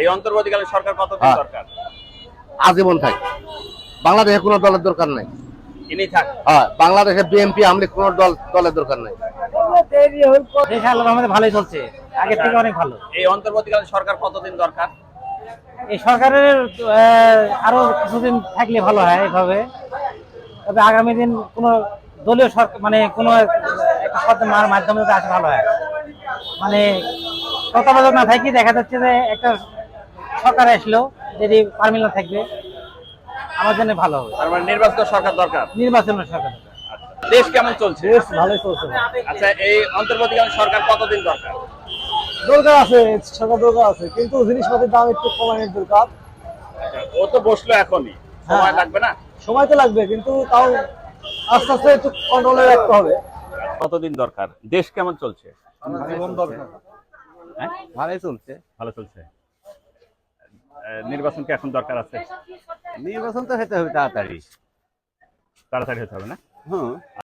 এই অন্তর্বর্তীকালীন সরকার কতদিন হ্যাঁ। দরকার? আজীবন থাক। বাংলাদেশে কোনো দলের দরকার নাই। ইনি থাক। হ্যাঁ বাংলাদেশে বিএনপি আমলি কোনো দল দলের দরকার নাই। দেশ আল্লাহ রহমতে ভালোই চলছে। আগের থেকে অনেক ভালো। এই অন্তর্বর্তীকালীন সরকার কতদিন দরকার? এই সরকারের আরও কিছুদিন থাকলে ভালো হয় এইভাবে। তবে আগামী দিন কোনো দলীয় সরকার মানে কোনো মাধ্যমে যদি আসে ভালো হয়। মানে তত্ত্বাবধায়ক না থাকি দেখা যাচ্ছে যে একটা সরকার আসলো যদি পারমিশন থাকবে আমার জন্য ভালো হবে। তার মানে নির্বাচিত সরকার দরকার? নির্বাচনের সরকার দেশ কেমন চলছে? বেশ ভালোই চলছে। আচ্ছা এই অন্তর্বর্তীকালীন সরকার কতদিন দরকার? দরকার আছে সরকার দরকার আছে কিন্তু জিনিসপাতির দাম একটু কমানোর দরকার। ও তো বসল এখনই। সময় লাগবে না? সময় তো লাগবে কিন্তু তাও আস্তে আস্তে একটু কন্ট্রোলে রাখতে হবে। কতদিন দরকার? দেশ কেমন চলছে? জীবন হ্যাঁ? ভালোই চলছে। ভালো চলছে। আহ, নির্বাচন কি এখন দরকার আছে? নির্বাচন তো হতে হবে তাড়াতাড়ি। তাড়াতাড়ি হতে হবে না? হ্যাঁ।